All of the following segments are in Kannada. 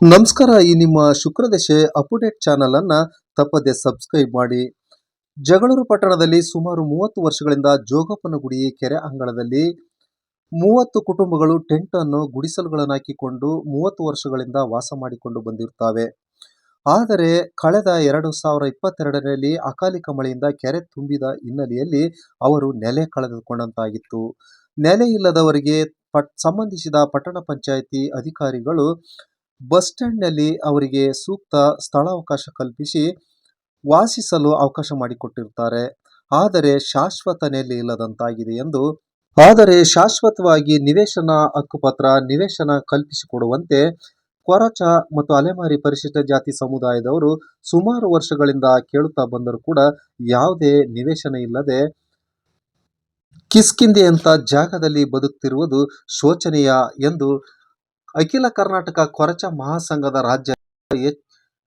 ನಮಸ್ಕಾರ, ಈ ನಿಮ್ಮ ಶುಕ್ರದಶೆ ಅಪುಡೇಟ್ ಚಾನಲ್ ಅನ್ನ ತಪ್ಪದೆ ಸಬ್ಸ್ಕ್ರೈಬ್ ಮಾಡಿ. ಜಗಳೂರು ಪಟ್ಟಣದಲ್ಲಿ ಸುಮಾರು ಮೂವತ್ತು ವರ್ಷಗಳಿಂದ ಜೋಗಪ್ಪನಗುಡಿ ಕೆರೆ ಅಂಗಳದಲ್ಲಿ ಮೂವತ್ತು ಕುಟುಂಬಗಳು ಟೆಂಟ್ ಅನ್ನು ಗುಡಿಸಲುಗಳನ್ನು ಹಾಕಿಕೊಂಡು ಮೂವತ್ತು ವರ್ಷಗಳಿಂದ ವಾಸ ಮಾಡಿಕೊಂಡು ಬಂದಿರುತ್ತವೆ. ಆದರೆ, ಕಳೆದ ಎರಡು ಸಾವಿರ ಇಪ್ಪತ್ತೆರಡರಲ್ಲಿ ಅಕಾಲಿಕ ಮಳೆಯಿಂದ ಕೆರೆ ತುಂಬಿದ ಹಿನ್ನೆಲೆಯಲ್ಲಿ ಅವರು ನೆಲೆ ಕಳೆದುಕೊಂಡಂತಾಗಿತ್ತು. ನೆಲೆ ಇಲ್ಲದವರಿಗೆ ಪಟ್, ಸಂಬಂಧಿಸಿದ ಪಟ್ಟಣ ಪಂಚಾಯಿತಿ ಅಧಿಕಾರಿಗಳು ಬಸ್ ಸ್ಟ್ಯಾಂಡ್ನಲ್ಲಿ ಅವರಿಗೆ ಸೂಕ್ತ ಸ್ಥಳಾವಕಾಶ ಕಲ್ಪಿಸಿ ವಾಸಿಸಲು ಅವಕಾಶ ಮಾಡಿಕೊಟ್ಟಿರ್ತಾರೆ. ಆದರೆ ಶಾಶ್ವತ ನೆಲೆ ಇಲ್ಲದಂತಾಗಿದೆ ಎಂದು. ಆದರೆ ಶಾಶ್ವತವಾಗಿ ನಿವೇಶನ ಹಕ್ಕುಪತ್ರ, ನಿವೇಶನ ಕಲ್ಪಿಸಿಕೊಡುವಂತೆ ಕೊರಚ ಮತ್ತು ಅಲೆಮಾರಿ ಪರಿಶಿಷ್ಟ ಜಾತಿ ಸಮುದಾಯದವರು ಸುಮಾರು ವರ್ಷಗಳಿಂದ ಕೇಳುತ್ತಾ ಬಂದರೂ ಕೂಡ ಯಾವುದೇ ನಿವೇಶನ ಇಲ್ಲದೆ ಕಿಸ್ಕಿಂದೆಯಂಥ ಜಾಗದಲ್ಲಿ ಬದುಕ್ತಿರುವುದು ಶೋಚನೀಯ ಎಂದು ಅಖಿಲ ಕರ್ನಾಟಕ ಕೊರಚ ಮಹಾಸಂಘದ ರಾಜ್ಯ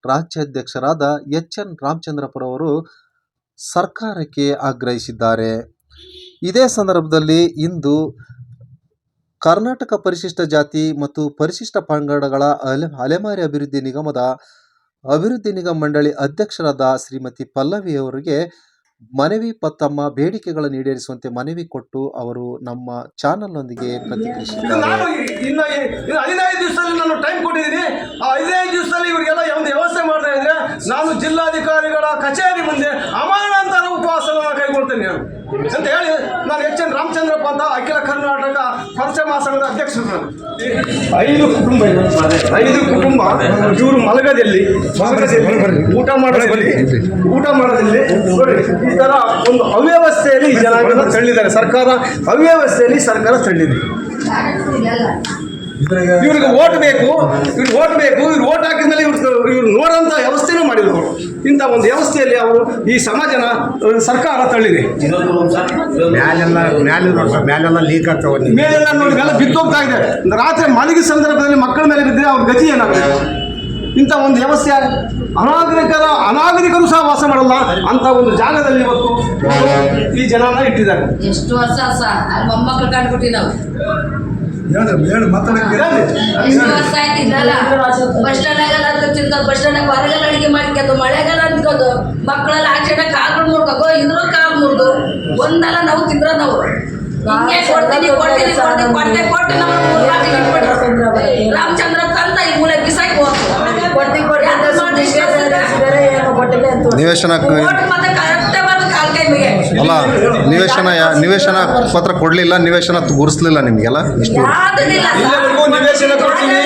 ರಾಜ್ಯಾಧ್ಯಕ್ಷರಾದ ಎಚ್ ಎನ್ ರಾಮಚಂದ್ರಪುರವರು ಸರ್ಕಾರಕ್ಕೆ ಆಗ್ರಹಿಸಿದ್ದಾರೆ. ಇದೇ ಸಂದರ್ಭದಲ್ಲಿ ಇಂದು ಕರ್ನಾಟಕ ಪರಿಶಿಷ್ಟ ಜಾತಿ ಮತ್ತು ಪರಿಶಿಷ್ಟ ಪಂಗಡಗಳ ಅಲೆ, ಅಲೆಮಾರಿ ಅಭಿವೃದ್ಧಿ ನಿಗಮದ ಅಭಿವೃದ್ಧಿ ನಿಗಮ ಮಂಡಳಿ ಅಧ್ಯಕ್ಷರಾದ ಶ್ರೀಮತಿ ಪಲ್ಲವಿ ಅವರಿಗೆ ಮನವಿ ಪ- ತಮ್ಮ ಬೇಡಿಕೆಗಳನ್ನು ಈಡೇರಿಸುವಂತೆ ಮನವಿ ಕೊಟ್ಟು ಅವರು ನಮ್ಮ ಚಾನಲ್ನೊಂದಿಗೆ ಪ್ರತಿಕ್ರಿಯಿಸಿದ್ದಾರೆ. ನಾನು ಇನ್ನು ಈ- ಹದಿನೈದು ದಿವಸದಲ್ಲಿ ನಾನು ಟೈಮ್ ಕೊಟ್ಟಿದ್ದೀನಿ ಆ ಹದಿನೈದು ದಿವಸದಲ್ಲಿ ಇವರಿಗೆಲ್ಲ ಒಂದು ವ್ಯವಸ್ಥೆ ಮಾಡ್ತಾ ಇದ್ರೆ ನಾನು ಜಿಲ್ಲಾಧಿಕಾರಿಗಳ ಕಚೇರಿ ಮುಂದೆ ಅಮಾನಂತರ ಉಪವಾಸವನ್ನು ಕೈಗೊಳ್ತೇನೆ ನಾನು ಅಂತ ಹೇಳಿ ನಾನು ಎಚ್ ಎನ್ ರಾಮಚಂದ್ರಪ್ಪ ಅಂತ ಅಖಿಲ ಕರ್ನಾಟಕ ಪಂಚಮ ಸಂಘದ ಅಧ್ಯಕ್ಷರು ಐದು ಕುಟುಂಬ ಐದು ಕುಟುಂಬ ಇವರು ಮಲಗದಲ್ಲಿ ಮಲಗದಲ್ಲಿ ಊಟ ಮಾಡೋದಲ್ಲಿ ಊಟ ಮಾಡೋದಲ್ಲಿ ಈ ತರ ಒಂದು ಅವ್ಯವಸ್ಥೆಯಲ್ಲಿ ಈ ಜನಾಂಗನ ತಳ್ಳಿದ್ದಾರೆ. ಸರ್ಕಾರ ಅವ್ಯವಸ್ಥೆಯಲ್ಲಿ ಸರ್ಕಾರ ತಳ್ಳಿದೆ. ಇವ್ರಿಗೆ ಓಟ್ ಬೇಕು ಇವ್ರಿಗೆ ಓಟ್ ಬೇಕು ಇವ್ರು ಓಟ್ ಹಾಕಿದ್ಮೇಲೆ ಇವ್ರು ಇವ್ರು ನೋಡೋಂಥ ವ್ಯವಸ್ಥೆನೂ ಮಾಡಿದ್ರು. ಅವರು ಇಂಥ ಒಂದು ವ್ಯವಸ್ಥೆಯಲ್ಲಿ ಅವರು ಈ ಸಮಾಜನ ಸರ್ಕಾರ ತಳ್ಳಿದೆ. ಮ್ಯಾಲೆಲ್ಲ ಮ್ಯಾಲೆ ಮ್ಯಾಲೆಲ್ಲ ಲೀಕ್ ಆಗ್ತಾವ ಮೇಲೆಲ್ಲ ನೋಡಿ ಮೇಲೆ ಬಿದ್ದೋಗ್ತಾ ಇದೆ. ರಾತ್ರಿ ಮಲಗಿದ ಸಂದರ್ಭದಲ್ಲಿ ಮಕ್ಕಳ ಮೇಲೆ ಬಿದ್ದರೆ ಅವ್ರ ಗತಿ ಏನಾಗುತ್ತೆ? ಇಂಥ ಒಂದು ವ್ಯವಸ್ಥೆ ಅನಾಗರಿಕರ ಅನಾಗರಿಕರು ಸಹ ವಾಸ ಮಾಡಲ್ಲ. ಅಂತ ಒಂದು ಜಾಗದಲ್ಲಿ ಇವತ್ತು ಈ ಜನನ ಇಟ್ಟಿದ್ದಾರೆ. ಎಷ್ಟು ವರ್ಷ ಸರ್? ಅಲ್ಲಿ ಮೊಮ್ಮಕ್ಳು ವರ್ಷ ಆಯ್ತು ಇದ್ದಲ್ಲ ಬಸ್ ಅಂತ ಸ್ಟ್ಯಾಂಡಾಗ ಹೊರಗೆಲ್ಲ ಅಡಿಗೆ ಮಾಡ್ಕೊಂಡು ಮಳೆಗಾಲ ಅಂದ್ಕೊಂಡು ಮಕ್ಕಳೆಲ್ಲ ಆಚೆ ಕಾಲು ಮುರ್ಕೋ ಇದ್ರು ಕಾಲು ಮುರಿದು. ಒಂದಲ್ಲ ನಾವು ತಿಂದ್ರ ನಾವು. ಹಿಂಗೆ ಕೊಡ್ತೀನಿ ಕೊಡ್ತೀನಿ ಕೊಡ್ತೀನಿ ಕೊಟ್ಟೆ ಕೊಟ್ಟು ನಮ್ಮ ಅಂತ ಈ ಮೂಲೆ ಬಿಸಾಕಿ ಹೋಗ್ತು ನಿವೇಶನ ಓಟ್ ಮತ್ತೆ ಕರೆಕ್ಟೇ ಬಂದು ಕಾಲ್ ಕೈ ಮೇಲೆ ಅಲ್ಲ ನಿವೇಶನ ಯಾ- ನಿವೇಶನ ಪತ್ರ ಕೊಡ್ಲಿಲ್ಲ ನಿವೇಶನ ಗುರುಸ್ಲಿಲ್ಲ ನಿಮ್ಗೆಲ್ಲ? ಇಷ್ಟು ನಿವೇಶನ ಕೊಡ್ತೀವಿ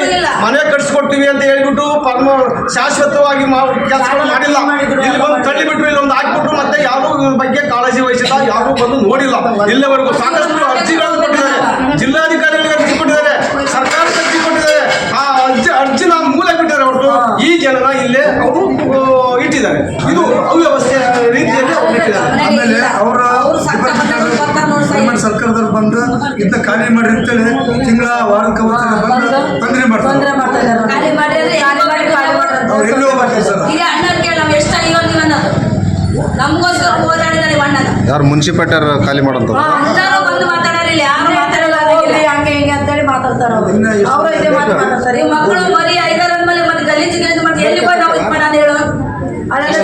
ಮನೆ ಕಟ್ಸ್ಕೊಡ್ತೀವಿ ಅಂತ ಹೇಳ್ಬಿಟ್ಟು ಪರ್ಮ ಶಾಶ್ವತವಾಗಿ ಕೆಲಸಗಳು ಮಾಡಿಲ್ಲ. ಇಲ್ಲಿ ಬಂದು ತಳ್ಳಿಬಿಟ್ರು ಇಲ್ಲಿ ಒಂದು ಹಾಕ್ಬಿಟ್ರು ಮತ್ತೆ ಯಾರು ಬಗ್ಗೆ ಕಾಳಜಿ ವಹಿಸಿಲ್ಲ ಯಾರು ಬಂದು ನೋಡಿಲ್ಲ. ಇಲ್ಲಿವರೆಗೂ ಸಾಕಷ್ಟು ಅರ್ಜಿಗಳನ್ನು ಕೊಟ್ಟಿದ್ದಾರೆ. ಜಿಲ್ಲಾಧಿಕಾರಿಗಳಿಗೆ ಅರ್ಜಿ ಕೊಟ್ಟಿದ್ದಾರೆ. ಸರ್ಕಾರಕ್ಕೆ ಅರ್ಜಿ ಕೊಟ್ಟಿದ್ದಾರೆ. ಆ ಅರ್ಜಿ ಅರ್ಜಿನ ಮೂಲೆ ಬಿಟ್ಟಿದ್ದಾರೆ ಹೊರತು. ಈ ಜನನ ಇಲ್ಲೇ ಅವರು ಇಟ್ಟಿದ್ದಾರೆ. ಇದು ಅವ್ಯವಸ್ಥೆ ಬಂದು ಇಂಥ ಖಾಲಿ ಮಾಡಿ ಅಂತೇಳಿ ತಿಂಗಳ ವಾರಕ್ಕೆ ಒಂದ್ಸಲ ಬಂದು ತೊಂದರೆ ಮಾಡ್ತಾರೆ. ಅವ್ರು ಎಲ್ಲಿ ಸರ್ ನಮಗೋಸ್ಕರ ಹೋರಾಡಿದಾರೆ ಅಣ್ಣನ ಯಾರು ಮುನ್ಸಿಪಾಲ್ಟರ್ ಖಾಲಿ ಮಾಡೋದು ಎಲ್ಲರೂ ಬಂದು ಮಾತಾಡೋರಿಲ್ಲ ಯಾರು ಮಾತಾಡಲ್ಲ ಹೋಗ್ಲಿ ಹಂಗೆ ಹಿಂಗೆ ಅಂತೇಳಿ ಮಾತಾಡ್ತಾರ ಅವ್ರು. ಇನ್ನ ಎಷ್ಟು ಅವರು ಇದೇ ಮಾತು ಮಾತಾಡ್ತಾರೆ. ಈ ಮಕ್ಕಳು ಮರಿ ಐದಾರ ಮತ್ತೆ ಗಲೀಜು ಗಲೀಜು ಮತ್ತೆ ಎಲ್ಲಿ ಬಂದು ನಾವು ಇದು ಹೇಳು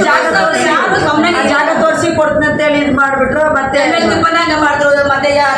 ಜಾಗ ಯಾರು ಗಮನ ಜಾಗ ತೋರಿಸಿ ಕೊಡ್ತೀನಿ ಅಂತೇಳಿ ಇದು ಮಾಡ್ಬಿಟ್ರು ಮತ್ತೆ ಮಾಡಿದ್ರು ಮತ್ತೆ ಯಾ-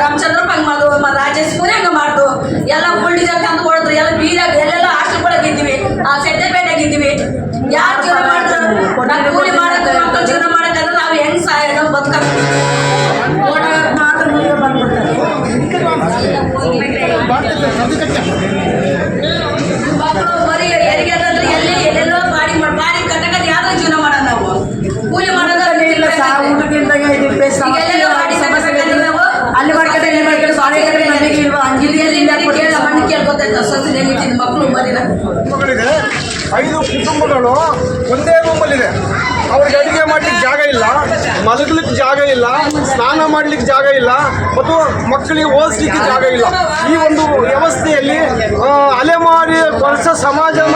ಮಲಗಲಿಕ್ಕೆ ಜಾಗ ಇಲ್ಲ, ಸ್ನಾನ ಮಾಡಲಿಕ್ಕೆ ಜಾಗ ಇಲ್ಲ, ಮತ್ತು ಮಕ್ಕಳಿಗೆ ಓದಿಸ್ಲಿಕ್ಕೆ ಜಾಗ ಇಲ್ಲ. ಈ ಒಂದು ವ್ಯವಸ್ಥೆಯಲ್ಲಿ ಅಲೆಮಾರಿ ವರ್ಷ ಸಮಾಜನ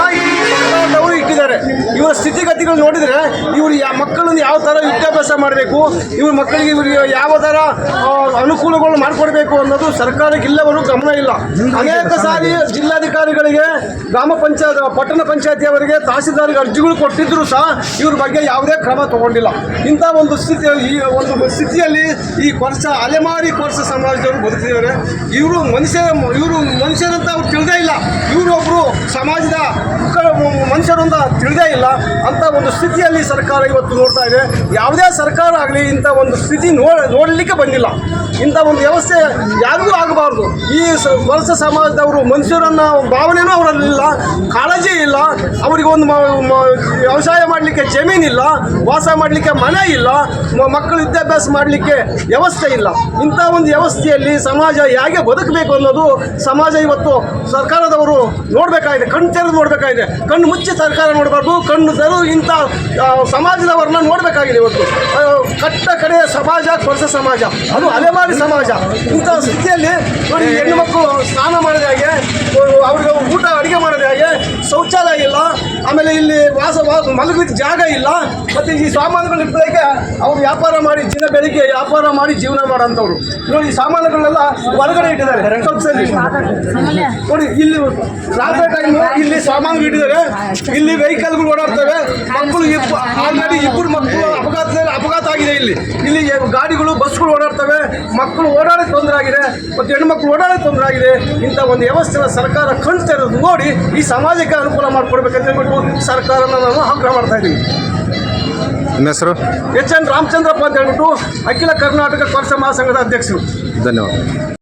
ಅವರು ಇಟ್ಟಿದ್ದಾರೆ. ಇವರ ಸ್ಥಿತಿಗತಿಗಳು ನೋಡಿದರೆ, ಇವರು ಯಾ ಮಕ್ಕಳನ್ನು ಯಾವ ಥರ ವಿದ್ಯಾಭ್ಯಾಸ ಮಾಡಬೇಕು, ಇವ್ರ ಮಕ್ಕಳಿಗೆ ಇವರಿಗೆ ಯಾವ ಥರ ಅನುಕೂಲಗಳು ಮಾಡಿಕೊಡ್ಬೇಕು ಅನ್ನೋದು ಸರ್ಕಾರಕ್ಕೆ ಇಲ್ಲವರು ಗಮನ ಇಲ್ಲ. ಅನೇಕ ಸಾರಿ ಜಿಲ್ಲಾಧಿಕಾರಿಗಳಿಗೆ, ಗ್ರಾಮ ಪಂಚಾಯತ್, ಪಟ್ಟಣ ಪಂಚಾಯತಿಯವರಿಗೆ ತಹಸೀಲ್ದಾರ್ಗೆ ಅರ್ಜಿಗಳು ಕೊಟ್ಟಿದ್ರು ಸಹ ಇವ್ರ ಬಗ್ಗೆ ಯಾವುದೇ ಕ್ರಮ ತಗೊಂಡಿಲ್ಲ. ಇಂಥ ಒಂದು ಈ ಒಂದು ಸ್ಥಿತಿಯಲ್ಲಿ ಈ ಕೊರಸ, ಅಲೆಮಾರಿ ಕೊರಸ ಸಮಾಜದವರು ಬದುಕಿದ್ದಾರೆ ಇವರು ಮನುಷ್ಯ ಇವರು ಮನುಷ್ಯರಂತ ಅವ್ರು ತಿಳಿದೇ ಇಲ್ಲ. ಇವರು ಒಬ್ಬರು ಸಮಾಜದ ಮುಖ- ಮನುಷ್ಯರು ಅಂತ ತಿಳಿದೇ ಇಲ್ಲ, ಅಂತ ಒಂದು ಸ್ಥಿತಿಯಲ್ಲಿ ಸರ್ಕಾರ ಇವತ್ತು ನೋಡ್ತಾ ಇದೆ. ಯಾವುದೇ ಸರ್ಕಾರ ಆಗಲಿ ಇಂಥ ಒಂದು ಸ್ಥಿತಿ ನೋಡಲಿಕ್ಕೆ ಬಂದಿಲ್ಲ. ಇಂಥ ಒಂದು ವ್ಯವಸ್ಥೆ ಯಾರಿಗೂ ಆಗಬಾರ್ದು. ಈ ವಲಸೆ ಸಮಾಜದವರು ಮನುಷ್ಯರನ್ನ ಭಾವನೆನೂ ಅವರಲ್ಲಿಲ್ಲ, ಕಾಳಜಿ ಇಲ್ಲ, ಅವರಿಗೆ ಒಂದು ವ್ಯವಸಾಯ ಮಾಡಲಿಕ್ಕೆ ಜಮೀನಿಲ್ಲ ವಾಸ ಮಾಡಲಿಕ್ಕೆ ಮನೆ ಇಲ್ಲ ಮಕ್ಕಳು ವಿದ್ಯಾಭ್ಯಾಸ ಮಾಡಲಿಕ್ಕೆ ವ್ಯವಸ್ಥೆ ಇಲ್ಲ. ಇಂಥ ಒಂದು ವ್ಯವಸ್ಥೆಯಲ್ಲಿ ಸಮಾಜ ಹೇಗೆ ಬದುಕಬೇಕು ಅನ್ನೋದು ಸಮಾಜ ಇವತ್ತು ಸರ್ಕಾರದವರು ನೋಡಬೇಕಾಗಿದೆ, ಕಣ್ಣು ತೆರೆದು ನೋಡಬೇಕಾಗಿದೆ. ಕಣ್ಣು ಮುಚ್ಚಿ ಸರ್ಕಾರ ನೋಡಬಾರ್ದು ಕಣ್ಣು ಇಂಥ ಸಮಾಜದವ್ರನ್ನ ನೋಡಬೇಕಾಗಿದೆ ಇವತ್ತು. ಕಟ್ಟ ಕಡೆಯ ಸಮಾಜ ಕೊರಸ ಸಮಾಜ. ಅದು ಅಲೆಮಾರಿ ಸಮಾಜ. ಇಂಥ ಸ್ಥಿತಿಯಲ್ಲಿ ನೋಡಿ ಹೆಣ್ಣು ಮಕ್ಕಳು ಸ್ನಾನ ಮಾಡಿದ ಹಾಗೆ ಅವ್ರಿಗೆ ಊಟ ಅಡುಗೆ ಮಾಡಿದ ಹಾಗೆ ಶೌಚಾಲಯ ಇಲ್ಲ. ಆಮೇಲೆ ಇಲ್ಲಿ ವಾಸ ಮಲಗಲಿಕ್ಕೆ ಜಾಗ ಇಲ್ಲ. ಮತ್ತು ಈ ಸಾಮಾನುಗಳು ಇಟ್ಟಕ್ಕೆ ಅವ್ರು ವ್ಯಾಪಾರ ಮಾಡಿ ದಿನ ಬೆಳಿಗ್ಗೆ ವ್ಯಾಪಾರ ಮಾಡಿ ಜೀವನ ಮಾಡೋಂಥವ್ರು ನೋಡಿ ಈ ಸಾಮಾನುಗಳನ್ನೆಲ್ಲ ಹೊರಗಡೆ ಇಟ್ಟಿದ್ದಾರೆ ನೋಡಿ ಇಲ್ಲಿ ರಾತ್ರಿ ಟೈಮು ಇಲ್ಲಿ ಸಾಮಾನು ಇಟ್ಟಿದ್ದಾರೆ. ಇಲ್ಲಿ ವೆಹಿಕಲ್ಗಳು ಓಡಾಡ್ತವೆ. ಮಕ್ಕಳು ಆಲ್ರೆಡಿ ಇಬ್ಬರು ಮಕ್ಕಳು ಅಪಘಾತದಲ್ಲಿ ಅಪಘಾತ ಆಗಿದೆ ಇಲ್ಲಿ. ಇಲ್ಲಿ ಗಾಡಿಗಳು ಬಸ್ಗಳು ಓಡಾಡ್ತವೆ. ಮಕ್ಕಳು ಓಡಾಡಕ್ಕೆ ತೊಂದರೆ ಆಗಿದೆ. ಮತ್ತು ಹೆಣ್ಮಕ್ಳು ಓಡಾಡಕ್ಕೆ ತೊಂದರೆ ಆಗಿದೆ. ಇಂಥ ಒಂದು ವ್ಯವಸ್ಥೆನ ಸರ್ಕಾರ ಕಣ್ತಾ ಇರೋದು. ನೋಡಿ ಈ ಸಮಾಜಕ್ಕೆ ಅನುಕೂಲ ಮಾಡಿಕೊಡ್ಬೇಕಂತ ಹೇಳ್ಬಿಟ್ಟು ಸರ್ಕಾರನ ನಾನು ಆಗ್ರಹ ಮಾಡ್ತಾ ಇದ್ದೀನಿ ಹೆಸರು? ಎಚ್ ಎನ್ ರಾಮಚಂದ್ರಪ್ಪ ಅಂತ ಹೇಳ್ಬಿಟ್ಟು ಅಖಿಲ ಕರ್ನಾಟಕ ಪಕ್ಷ ಮಹಾಸಂಘದ ಅಧ್ಯಕ್ಷರು. ಧನ್ಯವಾದ.